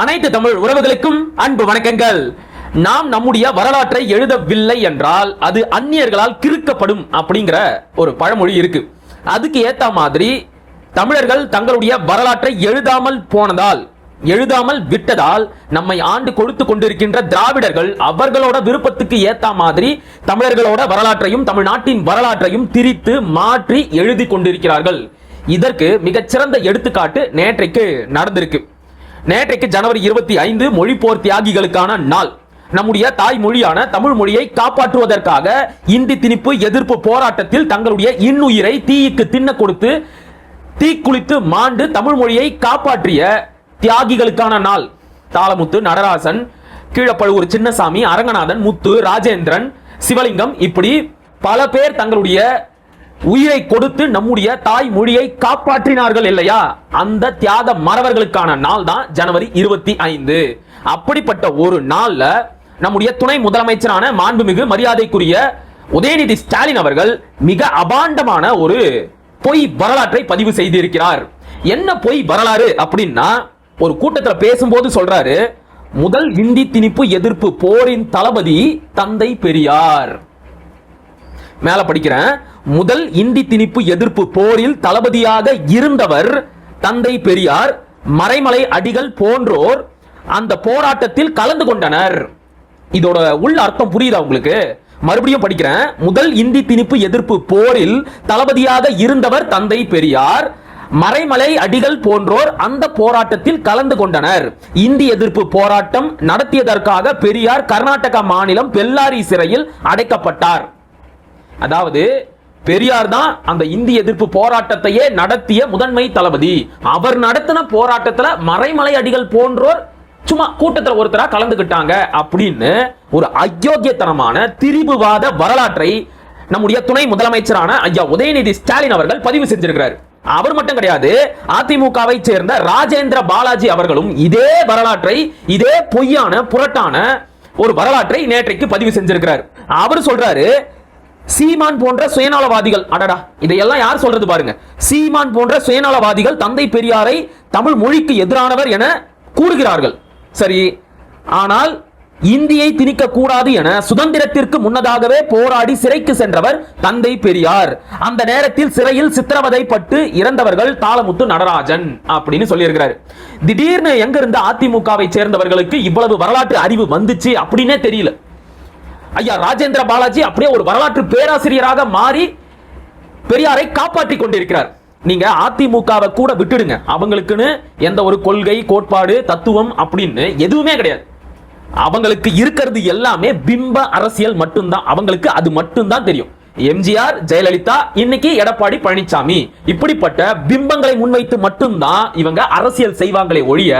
அனைத்து தமிழ் உறவுகளுக்கும் அன்பு வணக்கங்கள். நாம் நம்முடைய வரலாற்றை எழுதவில்லை என்றால் அது அந்நியர்களால் கிறுக்கப்படும் அப்படிங்கிற ஒரு பழமொழி இருக்கு. அதுக்கு ஏத்த மாதிரி தமிழர்கள் தங்களுடைய வரலாற்றை எழுதாமல் போனதால் எழுதாமல் விட்டதால் நம்மை ஆண்டு கொடுத்து கொண்டிருக்கின்ற திராவிடர்கள் அவர்களோட விருப்பத்துக்கு ஏத்த மாதிரி தமிழர்களோட வரலாற்றையும் தமிழ்நாட்டின் வரலாற்றையும் திரித்து மாற்றி எழுதி கொண்டிருக்கிறார்கள். இதற்கு மிகச்சிறந்த எடுத்துக்காட்டு நேற்றைக்கு நடந்திருக்கு. நேற்றைக்கு ஜனவரி இருபத்தி ஐந்து மொழிப்போர் தியாகிகளுக்கான நாள். நம்முடைய தாய்மொழியான தமிழ் மொழியை காப்பாற்றுவதற்காக இந்தி திணிப்பு எதிர்ப்பு போராட்டத்தில் தங்களுடைய இன்னுயிரை தீயிக்கு தின்ன கொடுத்து தீக்குளித்து மாண்டு தமிழ் மொழியை காப்பாற்றிய தியாகிகளுக்கான நாள். தாளமுத்து நடராசன் கீழப்பழுவூர் சின்னசாமி அரங்கநாதன் முத்து ராஜேந்திரன் சிவலிங்கம் இப்படி பல பேர் தங்களுடைய உயிரை கொடுத்து நம்முடைய தாய் மொழியை காப்பாற்றினார்கள் இல்லையா? அந்த தியாக மறவர்களுக்கான நாள் தான் ஜனவரி இருபத்தி ஐந்து. அப்படிப்பட்ட ஒரு நாள்ல நம்முடைய துணை முதலமைச்சரான மாண்புமிகு மரியாதைக்குரிய உதயநிதி ஸ்டாலின் அவர்கள் மிக அபாண்டமான ஒரு பொய் வரலாற்றை பதிவு செய்திருக்கிறார். என்ன பொய் வரலாறு அப்படின்னா ஒரு கூட்டத்தில் பேசும்போது சொல்றாரு முதல் இந்தி திணிப்பு எதிர்ப்பு போரின் தளபதி தந்தை பெரியார். மேல படிக்கிறேன். முதல் இந்தி திணிப்பு எதிர்ப்பு போரில் தளபதியாக இருந்தவர் தந்தை பெரியார் மறைமலை அடிகள் போன்றோர் அந்த போராட்டத்தில் கலந்து கொண்டனர். இதோட உள்ள அர்த்தம் புரியுதா உங்களுக்கு? மறுபடியும் படிக்கிறேன். முதல் இந்தி திணிப்பு எதிர்ப்பு போரில் தளபதியாக இருந்தவர் தந்தை பெரியார் மறைமலை அடிகள் போன்றோர் அந்த போராட்டத்தில் கலந்து கொண்டனர். இந்தி எதிர்ப்பு போராட்டம் நடத்தியதற்காக பெரியார் கர்நாடக மாநிலம் பெல்லாரி சிறையில் அடைக்கப்பட்டார். அதாவது பெரியார் தான் அந்த இந்திய எதிர்ப்பு போராட்டத்தையே நடத்திய முதன்மை தளபதி. அவர் நடத்தின போராட்டத்துல மறைமலை அடிகள் போன்றோர் சும்மா கூட்டத்தில் ஒருத்தரா கலந்துக்கிட்டாங்க அப்படின்னு ஒரு அயோக்கியத்தனமான திரிபுவாத வரலாற்றை நம்முடைய துணை முதலமைச்சரான ஐயா உதயநிதி ஸ்டாலின் அவர்கள் பதிவு செஞ்சிருக்கிறார். அவர் மட்டும் கிடையாது அதிமுகவை சேர்ந்த ராஜேந்திர பாலாஜி அவர்களும் இதே வரலாற்றை இதே பொய்யான புரட்டான ஒரு வரலாற்றை நேற்றைக்கு பதிவு செஞ்சிருக்கிறார். அவர் சொல்றாரு சீமான் போன்ற சுயநலவாதிகள் அடடா இதையெல்லாம் யார் சொல்றது பாருங்க. சீமான் போன்ற சுயநலவாதிகள் தந்தை பெரியாரை தமிழ் மொழிக்கு எதிரானவர் என கூறுகிறார்கள். சரி ஆனால் இந்தியை திணிக்க கூடாது என சுதந்திரத்திற்கு முன்னதாகவே போராடி சிறைக்கு சென்றவர் தந்தை பெரியார். அந்த நேரத்தில் சிறையில் சித்திரவதைப்பட்டு இறந்தவர்கள் தாளமுத்து நடராஜன் அப்படின்னு சொல்லியிருக்கிறார். திடீர்னு எங்க இருந்து அதிமுகவை சேர்ந்தவர்களுக்கு இவ்வளவு வரலாற்று அறிவு வந்துச்சு அப்படின்னே தெரியல. ஐயா ராஜேந்திர பாலாஜி அப்படியே ஒரு வரலாற்று பேராசிரியராக மாறி பெரியாரை காப்பாற்றி கொண்டிருக்கிறார். நீங்க அதிமுகவை கூட விட்டுடுங்க. அவங்களுக்குன்னு எந்த ஒரு கொள்கை கோட்பாடு தத்துவம் அப்படின்னு எதுவுமே கிடையாது. அவங்களுக்கு இருக்கிறது எல்லாமே பிம்ப அரசியல் மட்டும்தான். அவங்களுக்கு அது மட்டும்தான் தெரியும். எம்ஜிஆர் ஜெயலலிதா இன்னைக்கு எடப்பாடி பழனிசாமி இப்படிப்பட்ட பிம்பங்களை முன்வைத்து மட்டும்தான் இவங்க அரசியல் செய்வாங்களே ஒழிய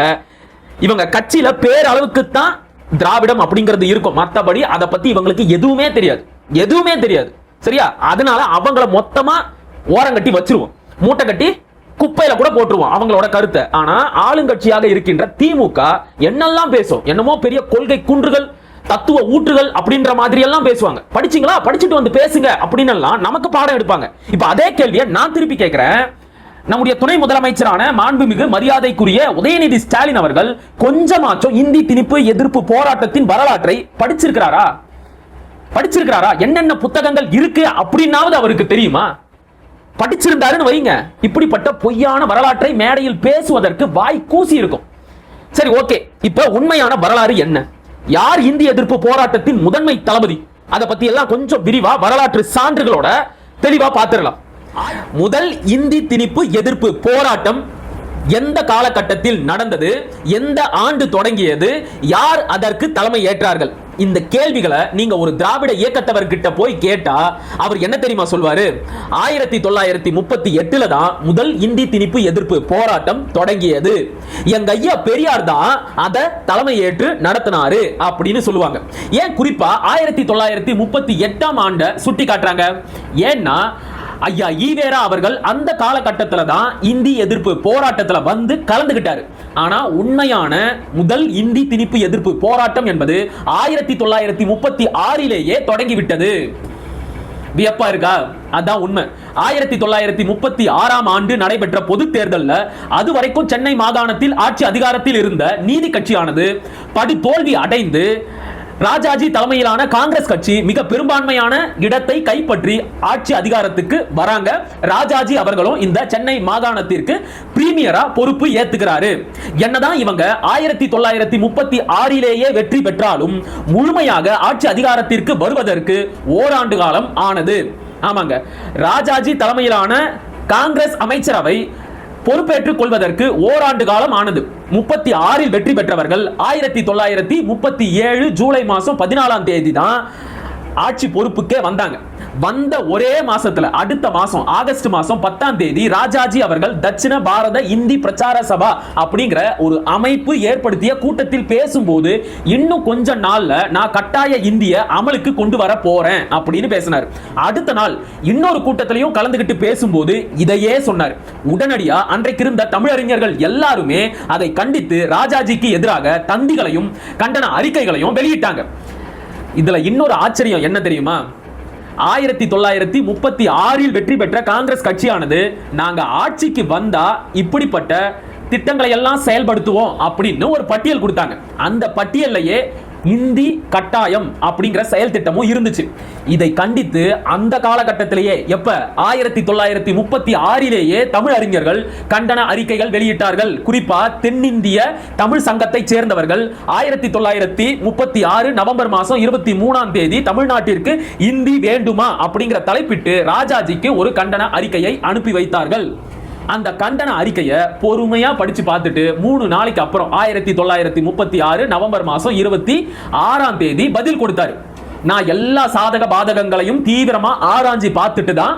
இவங்க கட்சியில பேரளவுக்கு தான் திராவிடம் அப்படிங்கிறது இருக்கும். மத்தபடி அதை பத்தி இவங்களுக்கு எதுவுமே தெரியாது. எதுவுமே தெரியாது. சரியா? அதனால அவங்கள மொத்தமா ஓரங்கட்டி வச்சிருவோம். மூட்டை கட்டி குப்பையில கூட போட்டுருவோம் அவங்களோட கருத்தை. ஆனா ஆளுங்கட்சியாக இருக்கின்ற திமுக என்னெல்லாம் பேசும்? என்னமோ பெரிய கொள்கை குன்றுகள் தத்துவ ஊற்றுகள் அப்படின்ற மாதிரி எல்லாம் பேசுவாங்க. படிச்சீங்களா? படிச்சுட்டு வந்து பேசுங்க அப்படின்னு எல்லாம் நமக்கு பாடம் எடுப்பாங்க. இப்ப அதே கேள்வியை நான் திருப்பி கேட்கிறேன். நம்முடைய துணை முதலமைச்சரான மாண்புமிகு மரியாதைக்குரிய உதயநிதி ஸ்டாலின் அவர்கள் கொஞ்சமாச்சும் இந்தி திணிப்பு எதிர்ப்பு போராட்டத்தின் வரலாற்றை படிச்சிருக்கிறாரா? படிச்சிருக்கிறாரா? என்னென்ன புத்தகங்கள் இருக்கு அப்படின்னாவது அவருக்கு தெரியுமா? படிச்சிருந்தாருன்னு வைங்க. இப்படிப்பட்ட பொய்யான வரலாற்றை மேடையில் பேசுவதற்கு வாய் கூசி இருக்கும். சரி ஓகே. இப்ப உண்மையான வரலாறு என்ன? யார் இந்தி எதிர்ப்பு போராட்டத்தின் முதன்மை தளபதி? அதை பத்தி எல்லாம் கொஞ்சம் விரிவா வரலாற்று சான்றுகளோட தெளிவா பார்த்துடலாம். முதல் இந்தி திணிப்பு எதிர்ப்பு போராட்டம் எந்த காலகட்டத்தில் நடந்தது? எந்த ஆண்டு தொடங்கியது? யார் அதற்கு தலைமை ஏற்றார்கள் இந்த கேள்விகளை நீங்க ஒரு திராவிட இயக்கத்தவர்கிட்ட போய் கேட்டா அவர் என்ன தெரியுமா சொல்வாரு? ஆயிரத்தி தொள்ளாயிரத்தி முப்பத்தி எட்டுல தான் முதல் இந்தி திணிப்பு எதிர்ப்பு போராட்டம் தொடங்கியது. எங்க ஐயா பெரியார் தான் அதை தலைமை ஏற்று நடத்தினாரு அப்படின்னு சொல்லுவாங்க. ஏன் குறிப்பா ஆயிரத்தி தொள்ளாயிரத்தி முப்பத்தி எட்டாம் ஆண்ட சுட்டி காட்டுறாங்க ஏன்னா ஐயா ஈவேரா அவர்கள் அந்த காலகட்டத்தில் தான் இந்தி எதிர்ப்பு போராட்டத்துல வந்து கலந்துகிட்டாரு. ஆனா உண்மையான முதல் இந்தி திணிப்பு எதிர்ப்பு போராட்டம் என்பது ஆயிரத்தி தொள்ளாயிரத்தி முப்பத்தி ஆறிலேயே தொடங்கிவிட்டது. வியப்பா இருக்கா? அதான் உண்மை. ஆயிரத்தி தொள்ளாயிரத்தி முப்பத்தி ஆறாம் ஆண்டு நடைபெற்ற பொது தேர்தல்ல அது வரைக்கும் சென்னை மாகாணத்தில் ஆட்சி அதிகாரத்தில் இருந்த நீதி கட்சியானது படு தோல்வி அடைந்து ராஜாஜி தலைமையிலான காங்கிரஸ் கட்சி மிக பெரும்பான்மையான இடத்தை கைப்பற்றி ஆட்சி அதிகாரத்துக்கு வராங்க. ராஜாஜி அவர்களும் இந்த சென்னை மாகாணத்திற்கு பிரீமியரா பொறுப்பு ஏத்துக்கிறாரு. என்னதான் இவங்க ஆயிரத்தி தொள்ளாயிரத்தி முப்பத்தி ஆறிலேயே வெற்றி பெற்றாலும் முழுமையாக ஆட்சி அதிகாரத்திற்கு வருவதற்கு ஓராண்டு காலம் ஆனது. ஆமாங்க. ராஜாஜி தலைமையிலான காங்கிரஸ் அமைச்சரவை பொறுப்பேற்றுக் கொள்வதற்கு ஓராண்டு காலம் ஆனது. முப்பத்தி ஆறில் வெற்றி பெற்றவர்கள் ஆயிரத்தி தொள்ளாயிரத்தி முப்பத்தி ஏழு ஜூலை மாதம் பதினாலாம் தேதி தான் ஆட்சி பொறுப்புக்கே வந்தாங்க. வந்த ஒரே மாசத்துல அடுத்த மாசம் ஆகஸ்ட் மாசம் பத்தாம் தேதி ராஜாஜி அவர்கள் தட்சிண பாரத இந்தி பிரச்சார சபா அப்படிங்கிற ஒரு அமைப்பு ஏற்படுத்திய கூட்டத்தில் பேசும்போது இன்னும் கொஞ்ச நாள்ல நான் கட்டாய இந்திய அமலுக்கு கொண்டு வர போறேன் அப்படின்னு பேசினார். அடுத்த நாள் இன்னொரு கூட்டத்திலையும் கலந்துகிட்டு பேசும்போது இதையே சொன்னார். உடனடியா அன்றைக்கு இருந்த தமிழறிஞர்கள் எல்லாருமே அதை கண்டித்து ராஜாஜிக்கு எதிராக தந்திகளையும் கண்டன அறிக்கைகளையும் வெளியிட்டாங்க. இதுல இன்னொரு ஆச்சரியம் என்ன தெரியுமா? ஆயிரத்தி தொள்ளாயிரத்தி முப்பத்தி ஆறில் வெற்றி பெற்ற காங்கிரஸ் கட்சியானது நாங்க ஆட்சிக்கு வந்தா இப்படிப்பட்ட திட்டங்களை எல்லாம் செயல்படுத்துவோம் அப்படின்னு ஒரு பட்டியல் கொடுத்தாங்க. அந்த பட்டியல்லையே இந்தி கட்டாயம் அப்படிங்கிற செயல் திட்டமும் இருந்துச்சு. இதை கண்டித்து அந்த காலகட்டத்திலேயே எப்ப? ஆயிரத்தி தொள்ளாயிரத்தி முப்பத்தி ஆறிலேயே தமிழ் அறிஞர்கள் கண்டன அறிக்கைகள் வெளியிட்டார்கள். குறிப்பா தென்னிந்திய தமிழ் சங்கத்தை சேர்ந்தவர்கள் ஆயிரத்தி தொள்ளாயிரத்தி முப்பத்தி ஆறு நவம்பர் மாதம் இருபத்தி மூணாம் தேதி தமிழ்நாட்டிற்கு இந்தி வேண்டுமா அப்படிங்கிற தலைப்பிட்டு ராஜாஜிக்கு ஒரு கண்டன அறிக்கையை அனுப்பி வைத்தார்கள். அந்த கண்டன அறிக்கையை பொறுமையா படிச்சு பார்த்துட்டு மூணு நாளைக்கு அப்புறம் ஆயிரத்தி தொள்ளாயிரத்தி முப்பத்தி ஆறு நவம்பர் மாசம் இருபத்தி ஆறாம் தேதி பதில் கொடுத்தாரு. நான் எல்லா சாதக பாதகங்களையும் தீவிரமா ஆராய்ஞ்சு பார்த்துட்டு தான்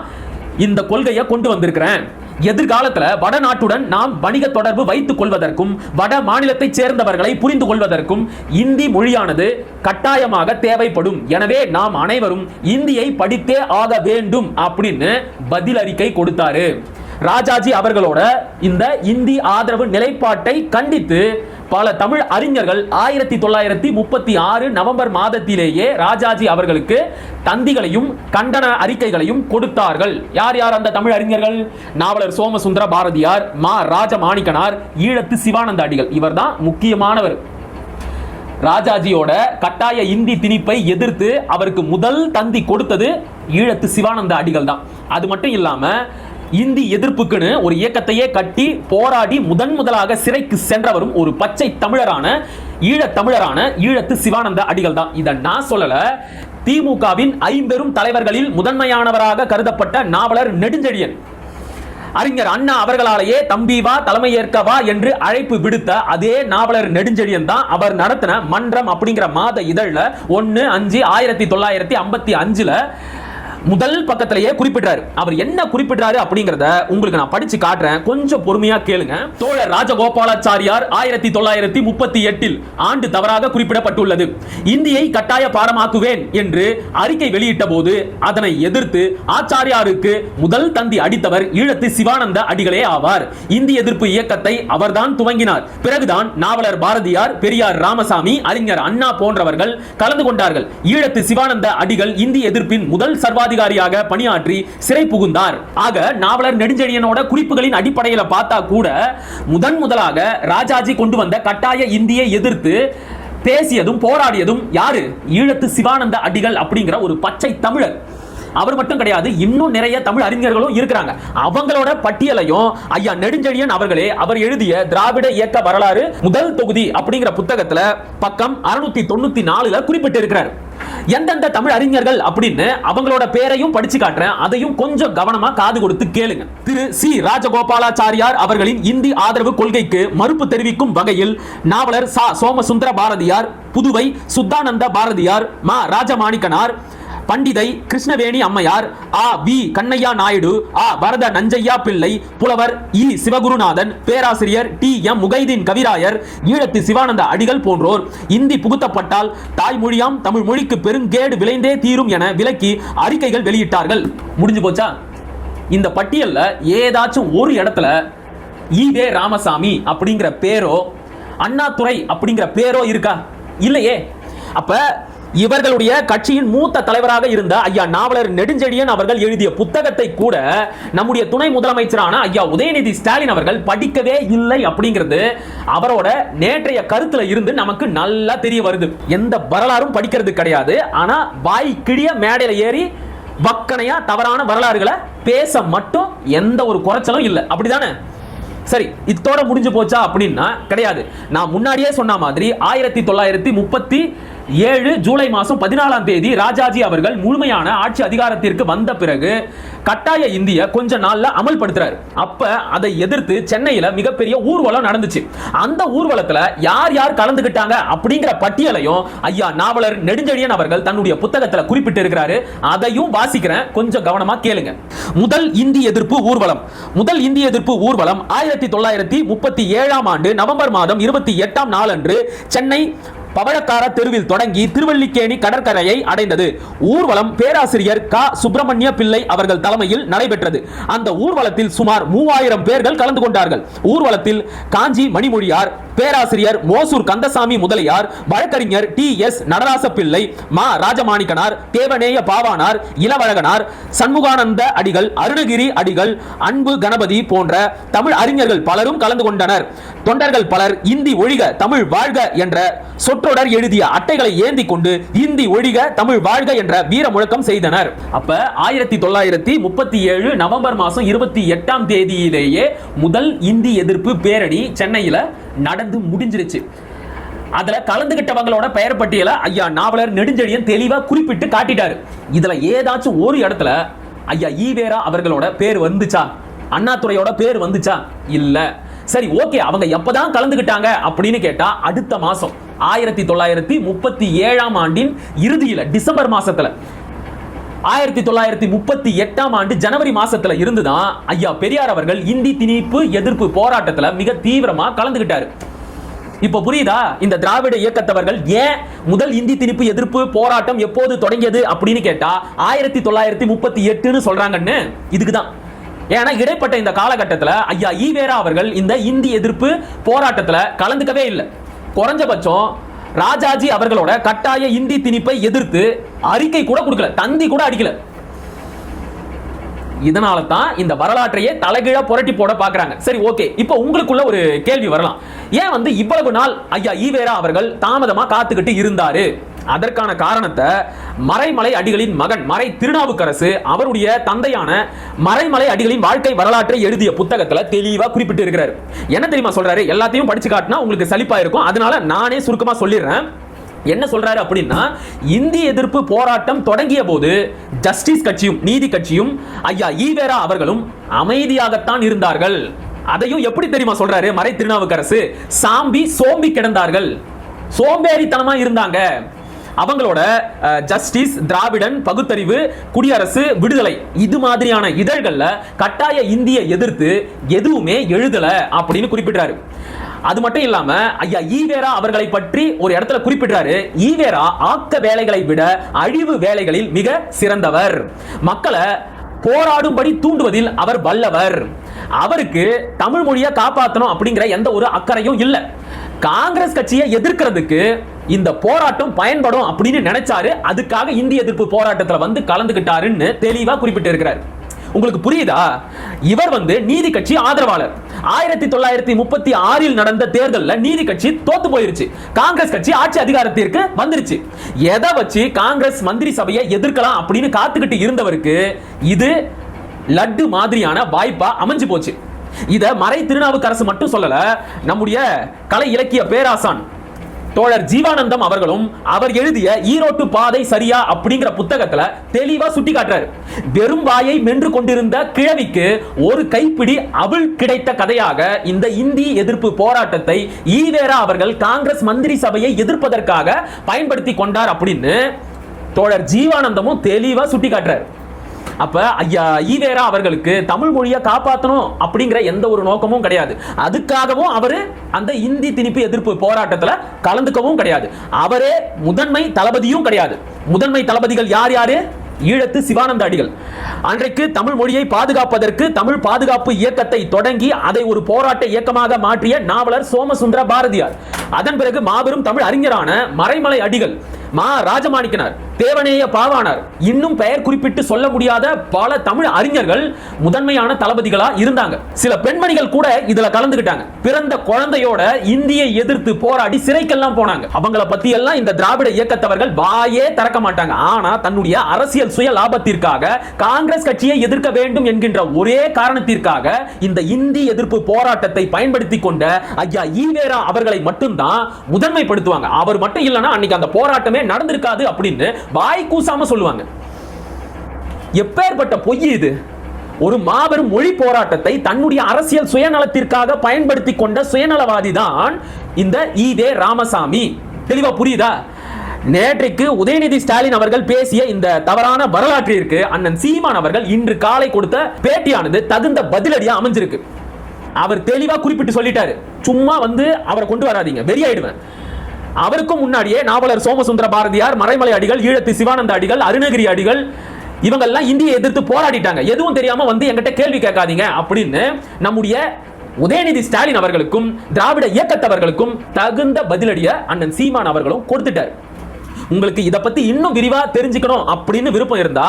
இந்த கொள்கையை கொண்டு வந்திருக்கிறேன். எதிர்காலத்துல வடநாட்டுடன் நாம் வணிக தொடர்பு வைத்துக் கொள்வதற்கும் வட மாநிலத்தை சேர்ந்தவர்களை புரிந்து கொள்வதற்கும் இந்தி மொழியானது கட்டாயமாக தேவைப்படும். எனவே நாம் அனைவரும் இந்தியை படித்தே ஆக வேண்டும் அப்படின்னு பதில் அறிக்கை கொடுத்தாரு. ராஜாஜி அவர்களோட இந்த இந்தி ஆதரவு நிலைப்பாட்டை கண்டித்து பல தமிழ் அறிஞர்கள் ஆயிரத்தி தொள்ளாயிரத்தி முப்பத்தி ஆறு நவம்பர் மாதத்திலேயே ராஜாஜி அவர்களுக்கு தந்திகளையும் கண்டன அறிக்கைகளையும் கொடுத்தார்கள். யார் யார் அந்த தமிழ் அறிஞர்கள்? நாவலர் சோமசுந்தர பாரதியார் மா ராஜமாணிக்கனார் ஈழத்து சிவானந்த அடிகள் இவர்தான் முக்கியமானவர். ராஜாஜியோட கட்டாய இந்தி திணிப்பை எதிர்த்து அவருக்கு முதல் தந்தி கொடுத்தது ஈழத்து சிவானந்த அடிகள் தான் அது மட்டும் இல்லாம இந்தி எதிர்ப்புக்குன்னு ஒரு இயக்கத்தையே கட்டி போராடி முதன் முதலாக சிறைக்கு சென்றவரும் ஒரு பச்சை தமிழரான ஈழத் தமிழரான ஈழத்து சிவானந்த அடிகள் தான். இதை நான் சொல்லல. திமுகவின் ஐம்பெரும் தலைவர்களில் முதன்மையானவராக கருதப்பட்ட நாவலர் நெடுஞ்செழியன். அறிஞர் அண்ணா அவர்களாலேயே தம்பி வா தலைமையேற்க வா என்று அழைப்பு விடுத்த அதே நாவலர் நெடுஞ்செழியன் தான் அவர் நடத்தின மன்றம் அப்படிங்கிற மாத இதழ்ல ஒன்னு அஞ்சு ஆயிரத்தி தொள்ளாயிரத்தி ஐம்பத்தி அஞ்சுல முதல் பக்கத்திலேயே குறிப்பிடுறாரு. அவர் என்ன குறிப்பிடுறாரு அப்படிங்கறத உங்களுக்கு நான் படிச்சு காட்டுறேன். கொஞ்சம் பொறுமையா கேளுங்க. தோழர் ராஜகோபாலாச்சாரியார் ஆயிரத்தி தொள்ளாயிரத்தி முப்பத்தி எட்டில் ஆண்டு தவறாக குறிப்பிடப்பட்டுள்ளது. இந்தியை கட்டாய பாடமாக்குவேன் என்று அறிக்கை வெளியிட்ட போது அதனை எதிர்த்து ஆச்சாரியாருக்கு முதல் தந்தி அடித்தவர் ஈழத்து சிவானந்த அடிகளே ஆவார். இந்திய எதிர்ப்பு இயக்கத்தை அவர்தான் துவங்கினார். பிறகுதான் நாவலர் பாரதியார் பெரியார் ராமசாமி அறிஞர் அண்ணா போன்றவர்கள் கலந்து கொண்டார்கள். ஈழத்து சிவானந்த அடிகள் இந்திய எதிர்ப்பின் முதல் சர்வாதி சர்வாதிகாரியாக பணியாற்றி சிறை புகுந்தார் ஆக நாவலர் நெடுஞ்செழியனோட குறிப்புகளின் அடிப்படையில் பார்த்தா கூட முதன் முதலாக ராஜாஜி கொண்டு வந்த கட்டாய இந்தியை எதிர்த்து பேசியதும் போராடியதும் யாரு? ஈழத்து சிவானந்த அடிகள் அப்படிங்கிற ஒரு பச்சை தமிழர். அவர் மட்டும் கிடையாது இன்னும் நிறைய தமிழ் அறிஞர்களும் இருக்கிறாங்க. அவங்களோட பட்டியலையும் ஐயா நெடுஞ்செழியன் அவர்களே அவர் எழுதிய திராவிட இயக்க வரலாறு முதல் தொகுதி அப்படிங்கிற புத்தகத்துல பக்கம் அறுநூத்தி தொண்ணூத்தி நாலுல குறிப்பிட்டு இருக்கிறார் எந்தெந்த தமிழ் அறிஞர்கள் அப்படின்னு அவங்களோட பேரையும் படிச்சு காட்டுறேன் அதையும் கொஞ்சம் கவனமா காது கொடுத்து கேளுங்க. திரு சி ராஜகோபாலாச்சாரியார் அவர்களின் இந்தி ஆதரவு கொள்கைக்கு மறுப்பு தெரிவிக்கும் வகையில் நாவலர் சா சோமசுந்தர பாரதியார் புதுவை சுத்தானந்த பாரதியார் மா ராஜமாணிக்கனார் பண்டிதை கிருஷ்ணவேணி அம்மையார் ஆ வி கண்ணையா நாயுடு ஆ வரத நஞ்சையா பிள்ளை புலவர் இ சிவகுருநாதன் பேராசிரியர் டி எம் முகைதீன் கவிராயர் ஈழத்து சிவானந்த அடிகள் போன்றோர். இந்தி புகுத்தப்பட்டால் தாய்மொழியாம் தமிழ் மொழிக்கு பெருங்கேடு விளைந்தே தீரும் என விலக்கி அறிக்கைகள் வெளியிட்டார்கள். முடிஞ்சு போச்சா? இந்த பட்டியல்ல ஏதாச்சும் ஒரு இடத்துல ஈவே ராமசாமி அப்படிங்கிற பேரோ அண்ணாதுரை அப்படிங்கிற பேரோ இருக்கா? இல்லையே. அப்ப இவர்களுடைய கட்சியின் மூத்த தலைவராக இருந்த ஐயா நாவலர் நெடுஞ்செழியன் அவர்கள் எழுதிய புத்தகத்தை கூட நம்முடைய துணை முதலமைச்சரான ஐயா உதயநிதி ஸ்டாலின் அவர்கள் படிக்கவே இல்லை அப்படிங்கிறது. அவரோட நேற்றைய கருத்துல இருந்து நமக்கு நல்லா தெரிய வருது. எந்த வரலாறும் படிக்கிறது கிடையாது. ஆனா வாய் கிழிய மேடையில ஏறி வக்கனையா தவறான வரலாறுகளை பேச மட்டும் எந்த ஒரு குறைச்சலும் இல்லை. அப்படிதானே? சரி இத்தோட முடிஞ்சு போச்சா அப்படின்னா கிடையாது. நான் முன்னாடியே சொன்ன மாதிரி ஆயிரத்தி தொள்ளாயிரத்தி முப்பத்தி ஏழு ஜூலை மாதம் பதினாலாம் தேதி ராஜாஜி அவர்கள் முழுமையான ஆட்சி அதிகாரத்திற்கு வந்த பிறகு கட்டாய இந்திய கொஞ்ச நாள்ல அமல்படுத்துறாரு. அப்ப அதை எதிர்த்து சென்னையில மிகப்பெரிய ஊர்வலம் நடந்துச்சு. அந்த ஊர்வலத்துல யார் யார் கலந்துகிட்டாங்க அப்படிங்கிற பட்டியலையும் ஐயா நாவலர் நெடுஞ்செழியன் அவர்கள் தன்னுடைய புத்தகத்துல குறிப்பிட்டு இருக்கிறாரு அதையும் வாசிக்கிறேன். கொஞ்சம் கவனமா கேளுங்க. முதல் இந்தி எதிர்ப்பு ஊர்வலம். முதல் இந்தி எதிர்ப்பு ஊர்வலம் ஆயிரத்தி தொள்ளாயிரத்தி முப்பத்தி ஏழாம் ஆண்டு நவம்பர் மாதம் இருபத்தி எட்டாம் நாளன்று சென்னை பவழக்கார தெருவில் தொடங்கி திருவல்லிக்கேணி கடற்கரையை அடைந்தது. ஊர்வலம் பேராசிரியர் க. சுப்பிரமணிய பிள்ளை அவர்கள் தலைமையில் நடைபெற்றது. அந்த ஊர்வலத்தில் சுமார் மூவாயிரம் பேர்கள் கலந்து கொண்டார்கள். ஊர்வலத்தில் காஞ்சி மணிமொழியார் பேராசிரியர் மோசூர் கந்தசாமி முதலியார் வழக்கறிஞர் டி எஸ் நடராச பிள்ளை மா ராஜமாணிக்கனார் தேவநேய பாவானார் இளவழகனார் சண்முகானந்த அடிகள் அருணகிரி அடிகள் அன்பு கணபதி போன்ற தமிழ் அறிஞர்கள் பலரும் கலந்து கொண்டனர். தொண்டர்கள் பலர் இந்தி ஒழிக தமிழ் வாழ்க என்ற சொற்றொடர் எழுதிய அட்டைகளை ஏந்தி கொண்டு இந்தி ஒழிக தமிழ் வாழ்க என்ற வீர முழக்கம் செய்தனர். அப்ப ஆயிரத்தி தொள்ளாயிரத்தி முப்பத்தி ஏழு நவம்பர் மாசம் இருபத்தி எட்டாம் தேதியிலேயே முதல் இந்தி எதிர்ப்பு பேரணி சென்னையில் நடந்து முடிஞ்சிருச்சு. அதில் கலந்துகிட்டவங்களோட பெயர் பட்டியலை ஐயா நாவலர் நெடுஞ்செழியன் தெளிவாக குறிப்பிட்டு காட்டிட்டாரு. இதில் ஏதாச்சும் ஒரு இடத்துல ஐயா ஈவேரா அவர்களோட பேர் வந்துச்சா? அண்ணாத்துறையோட பேர் வந்துச்சா? இல்லை. சரி ஓகே அவங்க எப்பதான் கலந்துகிட்டாங்க அப்படின்னு கேட்டா அடுத்த மாசம் ஆயிரத்தி தொள்ளாயிரத்தி முப்பத்தி ஏழாம் ஆண்டின் இறுதியில டிசம்பர் மாசத்துல. ஆயிரத்தி தொள்ளாயிரத்தி முப்பத்தி எட்டாம் ஆண்டு ஜனவரி மாசத்துல இருந்துதான் ஐயா பெரியார் அவர்கள் இந்தி திணிப்பு எதிர்ப்பு போராட்டத்துல மிக தீவிரமா கலந்துகிட்டாரு. இப்ப புரியுதா? இந்த திராவிட இயக்கத்தவர்கள் ஏன் முதல் இந்தி திணிப்பு எதிர்ப்பு போராட்டம் எப்போது தொடங்கியது அப்படின்னு கேட்டா ஆயிரத்தி தொள்ளாயிரத்தி முப்பத்தி எட்டுன்னு சொல்றாங்கன்னு இதுக்குதான். ஏன்னா இடைப்பட்ட இந்த காலகட்டத்தில் ஐயா ஈவேரா அவர்கள் இந்த இந்தி எதிர்ப்பு போராட்டத்தில் கலந்துக்கவே இல்லை. குறைஞ்சபட்சம் ராஜாஜி அவர்களோட கட்டாய இந்தி திணிப்பை எதிர்த்து அறிக்கை கூட கொடுக்கல. தந்தி கூட அடிக்கல. இதனால தான் இந்த வரலாற்றையே தலைகீழா புரட்டி போட பாக்குறாங்க. சரி ஓகே. இப்போ உங்களுக்குள்ள ஒரு கேள்வி வரலாம். ஏன் வந்து இவ்வளவு நாள் ஐயா ஈவேரா அவர்கள் தாமதமா காத்துக்கிட்டு இருந்தாரு? அதற்கான காரணத்தை மறைமலை அடிகளின் மகன் மறை திருநாவுக்கரசு அவருடைய தந்தையான மறைமலை அடிகளின் வாழ்க்கை வரலாற்றை எழுதிய புத்தகத்தில் தெளிவாக குறிப்பிட்டு இருக்கிறார் என்ன தெரியுமா சொல்றாரு? எல்லாத்தையும் படிச்சு காட்டினா உங்களுக்கு சலிப்பா இருக்கும். அதனால நானே சுருக்கமா சொல்லிடுறேன். என்ன சொல்றாரு அப்படின்னா இந்திய எதிர்ப்பு போராட்டம் தொடங்கிய போது ஜஸ்டிஸ் கட்சியும் நீதி கட்சியும் ஐயா ஈவேரா அவர்களும் அமைதியாகத்தான் இருந்தார்கள். அதையும் எப்படி தெரியுமா சொல்றாரு? மறை திருநாவுக்கரசு சாம்பி சோம்பி கிடந்தார்கள். சோம்பேறித்தனமா இருந்தாங்க. அவங்களோட ஜஸ்டிஸ் திராவிடன் பகுத்தறிவு குடியரசு விடுதலை இது மாதிரியான இதழ்களில் கட்டாய இந்திய எதிர்த்து எதுவுமே எழுதல அப்படின்னு குறிப்பிடுறாரு. அது மட்டும் இல்லாம ஐயா ஈவேரா அவர்களை பற்றி ஒரு இடத்துல குறிப்பிடுறாரு. ஈவேரா ஆக்க வேலைகளை விட அழிவு வேலைகளில் மிக சிறந்தவர். மக்களை போராடும்படி தூண்டுவதில் அவர் வல்லவர். அவருக்கு தமிழ் மொழியை காப்பாற்றணும் அப்படிங்கிற எந்த ஒரு அக்கறையும் இல்லை. காங்கிரஸ் கட்சியை எதிர்க்கிறதுக்கு இந்த போராட்டம் பயன்படும் அப்படின்னு நினைச்சாரு. அதுக்காக இந்திய எதிர்ப்பு போராட்டத்துல வந்து கலந்துகிட்டாருன்னு தெளிவா குறிப்பிட்டு இருக்கிறார். உங்களுக்கு புரியுதா? இவர் வந்து நீதி கட்சி ஆதரவாளர். ஆயிரத்தி தொள்ளாயிரத்தி முப்பத்தி ஆறில் நடந்த தேர்தலில் நீதி கட்சி தோத்து போயிருச்சு. காங்கிரஸ் கட்சி ஆட்சி அதிகாரத்திற்கு வந்துருச்சு. எதை வச்சு காங்கிரஸ் மந்திரி சபையை எதிர்க்கலாம் அப்படின்னு காத்துக்கிட்டு இருந்தவருக்கு இது லட்டு மாதிரியான வாய்ப்பா அமைஞ்சு போச்சு. இத மறை திருநாவுக்கரசு மட்டும் சொல்லல நம்முடைய கலை இலக்கிய பேராசான் தோழர் ஜீவானந்தம் அவர்களும் அவர் எழுதிய ஈரோட்டு பாதை சரியா அப்படிங்கிற புத்தகத்துல தெளிவா சுட்டி காட்டுறாரு வெறும் வாயை மென்று கொண்டிருந்த கிழவிக்கு ஒரு கைப்பிடி அவள் கிடைத்த கதையாக இந்த இந்தி எதிர்ப்பு போராட்டத்தை ஈவேரா அவர்கள் காங்கிரஸ் மந்திரி சபையை எதிர்ப்பதற்காக பயன்படுத்தி கொண்டார் அப்படின்னு தோழர் ஜீவானந்தமும் தெளிவா சுட்டி காட்டுறாரு அப்ப ஐயா ஈவேரா அவர்களுக்கு தமிழ் மொழியை காப்பாற்றணும் அப்படிங்கிற எந்த ஒரு நோக்கமும் கிடையாது. அதுக்காகவும் அவரு அந்த இந்தி திணிப்பு எதிர்ப்பு போராட்டத்துல கலந்துக்கவும் கிடையாது. அவரே முதன்மை தளபதியும் கிடையாது. முதன்மை தளபதிகள் யார் யாரு? ஈழத்து சிவானந்த அடிகள் அன்றைக்கு தமிழ் மொழியை பாதுகாப்பதற்கு தமிழ் பாதுகாப்பு இயக்கத்தை தொடங்கி அதை ஒரு போராட்ட இயக்கமாக மாற்றிய நாவலர் சோமசுந்தர பாரதியார். அதன் பிறகு மாபெரும் தமிழ் அறிஞரான மறைமலை அடிகள். மா ராஜமாணிக்கனார் தேவனேய பாவானார் இன்னும் பெயர் குறிப்பிட்டு சொல்ல முடியாத பல தமிழ் அறிஞர்கள் முதன்மையான தளபதிகளா இருந்தாங்க. சில பெண்மணிகள் கூட இதுல கலந்துக்கிட்டாங்க பிறந்த குழந்தையோட இந்தியை எதிர்த்து போராடி சிறைக்கெல்லாம் போனாங்க. அவங்கள பத்தி எல்லாம் இந்த திராவிட இயக்கத்தவர்கள் வாயே திறக்க மாட்டாங்க. ஆனா தன்னுடைய அரசியல் சுய லாபத்திற்காக காங்கிரஸ் கட்சியை எதிர்க்க வேண்டும் என்கின்ற ஒரே காரணத்திற்காக இந்த இந்தி எதிர்ப்பு போராட்டத்தை பயன்படுத்தி கொண்ட ஐயா ஈவேரா அவர்களை மட்டும்தான் முதன்மைப்படுத்துவாங்க. அவர் மட்டும் இல்லைன்னா அன்னைக்கு அந்த போராட்டமே நடந்திருக்காது அப்படின்னு வாய் கூசாம சொல்லுவாங்க. எப்பேற்பட்ட பொய் இது? ஒரு மாபெரும் மொழி போராட்டத்தை தன்னுடைய அரசியல் சுயநலத்திற்காக பயன்படுத்தி கொண்ட சுயநலவாதி தான் இந்த ஈதே ராமசாமி. தெளிவா புரியுதா? நேற்றைக்கு உதயநிதி ஸ்டாலின் அவர்கள் பேசிய இந்த தவறான வரலாற்றிற்கு அண்ணன் சீமான் அவர்கள் இன்று காலை கொடுத்த பேட்டியானது தகுந்த பதிலடியா அமைஞ்சிருக்கு. அவர் தெளிவா குறிப்பிட்டு சொல்லிட்டாரு. சும்மா வந்து அவரை கொண்டு வராதீங்க. வெறியாயிடுவேன். அவருக்கும் முன்னாடியே நாவலர் சோமசுந்தர பாரதியார் மறைமலை அடிகள் ஈழத்து சிவானந்த அடிகள் அருணகிரி அடிகள் இவங்கெல்லாம் இந்தியை எதிர்த்து போராடிட்டாங்க. எதுவும் தெரியாம வந்து என்கிட்ட கேள்வி கேட்காதீங்க அப்படின்னு நம்முடைய உதயநிதி ஸ்டாலின் அவர்களுக்கும் திராவிட இயக்கத்தவர்களுக்கும் தகுந்த பதிலடிய அண்ணன் சீமான் அவர்களும் கொடுத்துட்டார். உங்களுக்கு இதை பத்தி இன்னும் விரிவா தெரிஞ்சுக்கணும் அப்படின்னு விருப்பம் இருந்தா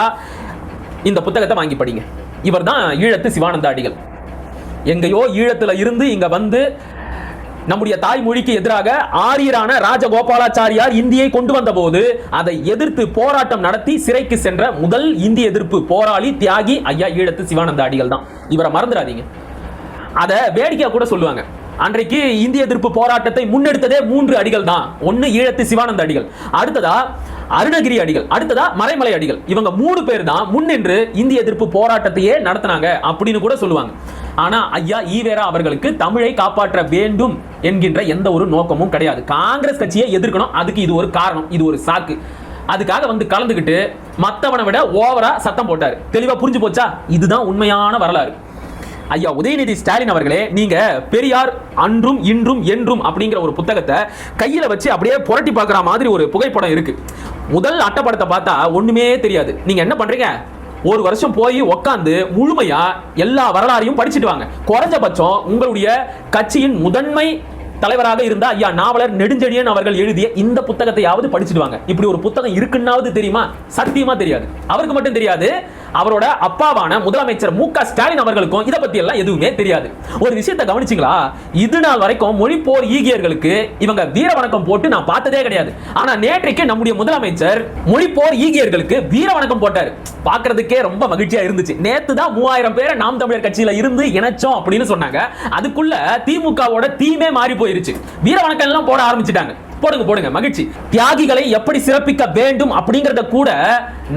இந்த புத்தகத்தை வாங்கி படிங்க. இவர் தான் ஈழத்து சிவானந்த அடிகள். எங்கேயோ ஈழத்துல இருந்து இங்க வந்து நம்முடைய தாய்மொழிக்கு எதிராக ஆரியரான ராஜகோபாலாச்சாரியார் இந்தியை கொண்டு வந்த போது அதை எதிர்த்து போராட்டம் நடத்தி சிறைக்கு சென்ற முதல் இந்திய எதிர்ப்பு போராளி தியாகி ஐயா ஈழத்து சிவானந்த அடிகள் தான் இவரை மறந்துடாதீங்க. அதை வேடிக்கையா கூட சொல்லுவாங்க. அன்றைக்கு இந்திய எதிர்ப்பு போராட்டத்தை முன்னெடுத்ததே மூன்று அடிகள் தான். ஒன்னு ஈழத்து சிவானந்த அடிகள் அடுத்ததா அருணகிரி அடிகள் அடுத்ததா மறைமலை அடிகள். இவங்க மூணு பேர் தான் முன்னின்று இந்திய எதிர்ப்பு போராட்டத்தையே நடத்தினாங்க அப்படின்னு கூட சொல்லுவாங்க. ஆனா ஐயா ஈவேரா அவர்களுக்கு தமிழை காப்பாற்ற வேண்டும் என்கின்ற எந்த ஒரு நோக்கமும் கிடையாது. காங்கிரஸ் கட்சியை எதிர்க்கணும். அதுக்கு இது ஒரு காரணம் இது ஒரு சாக்கு. அதுக்காக வந்து கலந்துக்கிட்டு மத்தவனை விட ஓவரா சத்தம் போட்டார். தெளிவா புரிஞ்சு போச்சா? இதுதான் உண்மையான வரலாறு. ஐயா உதயநிதி ஸ்டாலின் அவர்களே நீங்க பெரியார் அன்றும் இன்றும் என்றும் அப்படிங்கிற ஒரு புத்தகத்தை கையில வச்சு அப்படியே புரட்டி பார்க்குற மாதிரி ஒரு புகைப்படம் இருக்கு. முதல் அட்டப்படத்தை பார்த்தா ஒண்ணுமே தெரியாது. நீங்க என்ன பண்றீங்க? ஒரு வருஷம் போய் உக்காந்து முழுமையா எல்லா வரலாறையும் படிச்சுட்டு வாங்க. குறைஞ்சபட்சம் உங்களுடைய கட்சியின் முதன்மை தலைவராக இருந்த ஐயா நாவலர் நெடுஞ்செழியன் அவர்கள் எழுதிய இந்த புத்தகத்தையாவது படிச்சுடுவாங்க இப்படி ஒரு புத்தகம் இருக்குன்னாவது தெரியுமா? சத்தியமா தெரியாது. அவருக்கு மட்டும் தெரியாது. அவரோட அப்பாவான முதலமைச்சர் மு க ஸ்டாலின் அவர்களுக்கும் இதை பத்தி எல்லாம் எதுவுமே தெரியாது. ஒரு விஷயத்தை கவனிச்சிங்களா? இது நாள் வரைக்கும் மொழி போர் ஈகியர்களுக்கு இவங்க வீர வணக்கம் போட்டு நான் பார்த்ததே கிடையாது. ஆனா நேற்றைக்கு நம்முடைய முதலமைச்சர் மொழி போர் ஈகியர்களுக்கு வீர வணக்கம் போட்டார். பாக்குறதுக்கே ரொம்ப மகிழ்ச்சியா இருந்துச்சு. நேத்து தான் மூவாயிரம் பேரை நாம் தமிழர் கட்சியில இருந்து இணைச்சோம் அப்படின்னு சொன்னாங்க. அதுக்குள்ள திமுகவோட தீமே மாறி போயிருச்சு. வீர வணக்கம் எல்லாம் போட ஆரம்பிச்சிட்டாங்க. போடுங்க போடுங்க. மகிழ்ச்சி. தியாகிகளை எப்படி சிறப்பிக்க வேண்டும் அப்படிங்கறத கூட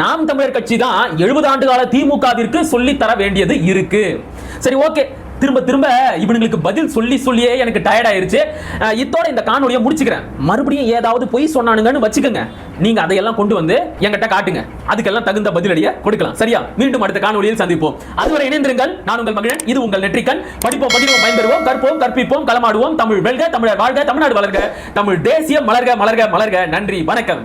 நாம் தமிழர் கட்சி தான் எழுபது ஆண்டு கால திமுகவிற்கு சொல்லி தர வேண்டியது இருக்கு. சரி ஓகே. திரும்ப திரும்ப இவனுங்களுக்கு பதில் சொல்லி சொல்லியே எனக்கு டயர்ட் ஆயிருச்சு. இத்தோட இந்த காணொலியை முடிச்சுக்கிறேன். மறுபடியும் ஏதாவது பொய் சொன்னானுங்கன்னு வச்சுக்கோங்க. நீங்க அதையெல்லாம் கொண்டு வந்து என்கிட்ட காட்டுங்க. அதுக்கெல்லாம் தகுந்த பதிலடியை கொடுக்கலாம். சரியா? மீண்டும் அடுத்த காணொலியில் சந்திப்போம். அதுவரை இணைந்திருங்கள். நான் உங்கள் மகிழன் இது உங்கள் நெற்றிக்கண். படிப்போம் பதிவோம் பயன்பெறுவோம் கற்போம் கற்பிப்போம் களமாடுவோம். தமிழ் வெல்க தமிழர் வாழ்க தமிழ்நாடு வளர்க தமிழ் தேசியம் மலர்க மலர்க மலர்க. நன்றி வணக்கம்.